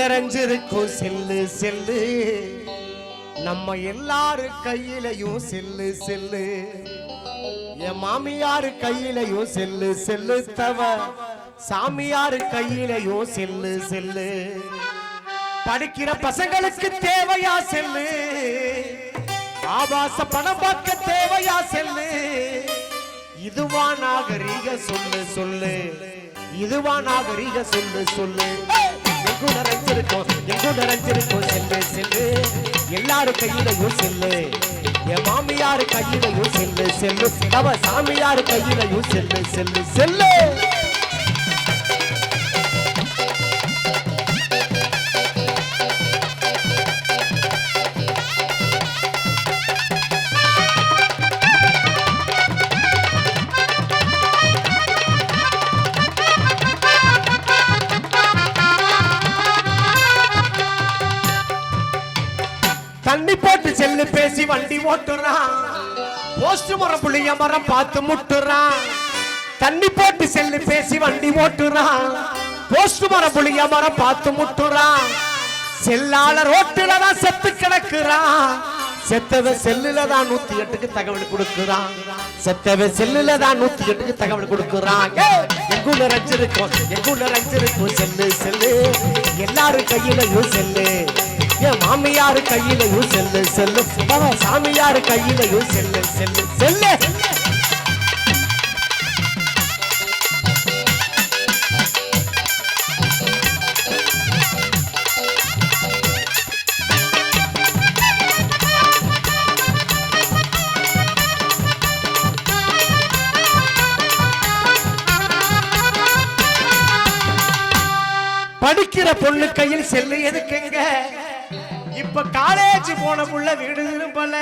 நிறைஞ்சிருக்கும் cell cell. நம்ம எல்லாரு கையிலையும் செல்லு செல்லு. என் மாமியாரு கையிலையும் செல்லு செல்லு தவ. சாமியாரு கையிலையும் செல்லு செல்லு. படிக்கிற பசங்களுக்கு தேவையா செல்லு? ஆபாச பணம் பார்க்க தேவையா செல்லு? இதுவா நாகரீக சொல்லு சொல்லு. இதுவா நாகரீக சொல்லு சொல்லு. எங்கு நிறைஞ்சிருக்கோம் எங்கு நிறைஞ்சிருக்கோம் செல்லு செல்லு. எல்லாரும் கையிலையும் செல்லு. என் மாமியாரு கையிலையும் செல்லு செல்லு. அவ சாமியாரு கையிலையும் செல்லு செல்லு செல்லு. தண்ணி போட்டு செல்லு பேசி வண்டி ஓட்டுறான். போஸ்ட் மரம் புளிய மரம் பார்த்து முட்டுறான். தண்ணி போட்டு செல்லு பேசி வண்டி ஓட்டுறான். போஸ்ட் மரம் புளிய மரம் பார்த்து முட்டுறான். செல்லால ரோட்டுல தான் செத்து கிடக்குறான். செத்தவ செல்லுல தான் நூத்தி எட்டுக்கு தகவல் கொடுக்குறான். செத்தவ செல்லுல தான் நூத்தி எட்டுக்கு தகவல் கொடுக்குறான். எங்குள்ள ரஞ்சிருக்கும் எங்குள்ள ரஞ்சிருக்கும். Cell cell. எல்லாரும் கையிலையும் செல்லு. என் மாமியார் கையிலையும் செல்லு செல்லு. சாமியார் சாமியாரு கையிலையும் செல்லு செல்லு செல்லு. படிக்கிற பொண்ணு கையில் செல்லு எதுக்குங்க இப்ப காலேஜ் போன புள்ள வீடு திரும்பல.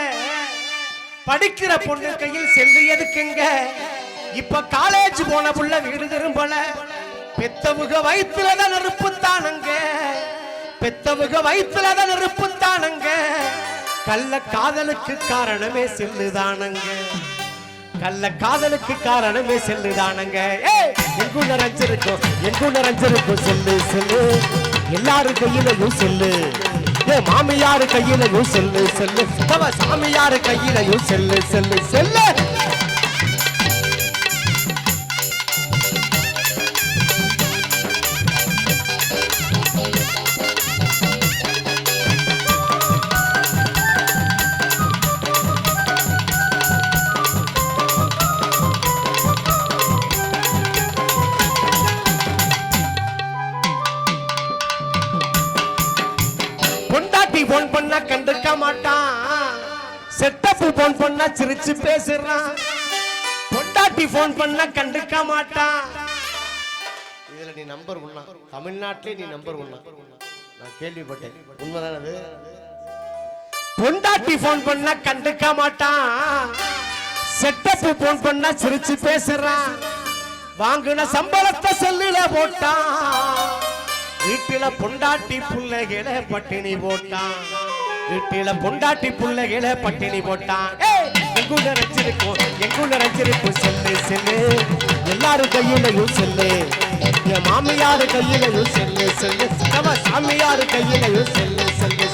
படிக்கிற பொண்ணு கையில் செல்லு எதுக்குங்க? இப்ப காலேஜ் போன புள்ள வீடு திரும்பல. பெத்தவுக வயிற்றுலதான் நெருப்பு தானுங்க பெத்தவுக வயிற்றுலதான் நெருப்பு தானுங்க கள்ள காதலுக்கு காரணமே செல்லுதானுங்க. கள்ள காதலுக்கு காரணமே செல்லுதானுங்க. ஏய், எங்குள்ள ரஞ்சிருக்கும் எங்குள்ள ரஞ்சிருக்கும் செல்லு செல்லு. எல்லாரும் கையிலையும் செல்லு. ஏ மாமியார் கையிலையும் செல்லு செல்லு. அவ சாமியாரு கையிலையும் செல்லு செல்லு செல்லு. பொண்டாட்டி போன் பண்ணா கண்டுக்க மாட்டான். செட்டப்பு போன் பண்ணா சிரிச்சு பேசுறான். பொண்டாட்டி போன் பண்ணா கண்டுக்க மாட்டான். இதுல நீ நம்பர் ஒன்னா தமிழ்நாட்டிலே நீ நம்பர் ஒன்னா நான் கேள்விப்பட்டேன். உண்மைதானே அது பொண்டாட்டி போன் பண்ணா கண்டுக்க மாட்டான். செட்டப்பு போன் பண்ணா சிரிச்சு பேசுறான். வாங்குன சம்பளத்தை செல்லுல போட்டான். வீட்டில பொண்டாட்டி புள்ளைகளை பட்டினி போட்டான். வீட்டில பொண்டாட்டி புள்ளைகளை பட்டினி போட்டான். எங்குள்ள ரஞ்சிருக்கும் எங்குள்ள ரச்சிருக்கும் செல்லு செல்லு. எல்லாரும் கையிலையும் செல்லு. என் மாமியாரு கையிலையும் செல்லு செல்லு. நம்ம சாமியாரு கையிலையும் செல்லு செல்லு.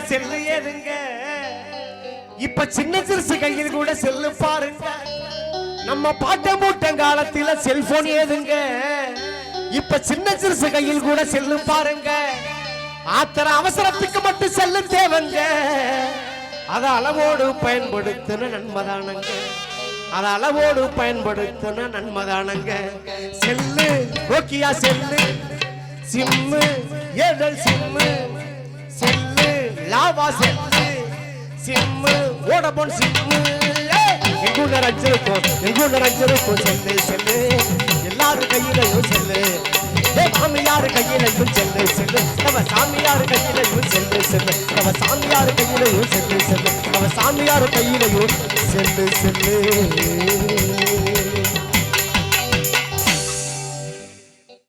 செல்லு ஏதுங்க? இப்ப சின்ன சிறுசு கையில் கூட செல்லு பாருங்க. நம்ம பாட்ட மூட்ட காலத்துல செல்போன் ஏதுங்க? இப்ப சின்ன சிறுசு கையில் கூட செல்லு பாருங்க. ஆத்திர அவசரத்துக்கு மட்டும் செல்லு தேவைங்க. அத அளவோடு பயன்படுத்தின நன்மதானங்க. அத அளவோடு பயன்படுத்தின நன்மதானங்க. Cell Nokia cell. Sim ஏழல் sim. Lava cell sim Vodafone sim. எங்குள்ள ரஞ்சிருக்கும் எங்குள்ள ரஞ்சிருக்கும் செல்லு செல்லு. எல்லாரும் கையிலையும் செல்லு. சாமியார் மாமியார் கையிலையும் செல்லு செல்லு. நம்ம சாமியார் கையிலையும் செல்லு செல்லு. நம்ம சாமியார் கையிலையும் செல்லு செல்லு. நம்ம சாமியார் கையிலையும் செல்லு செல்லு.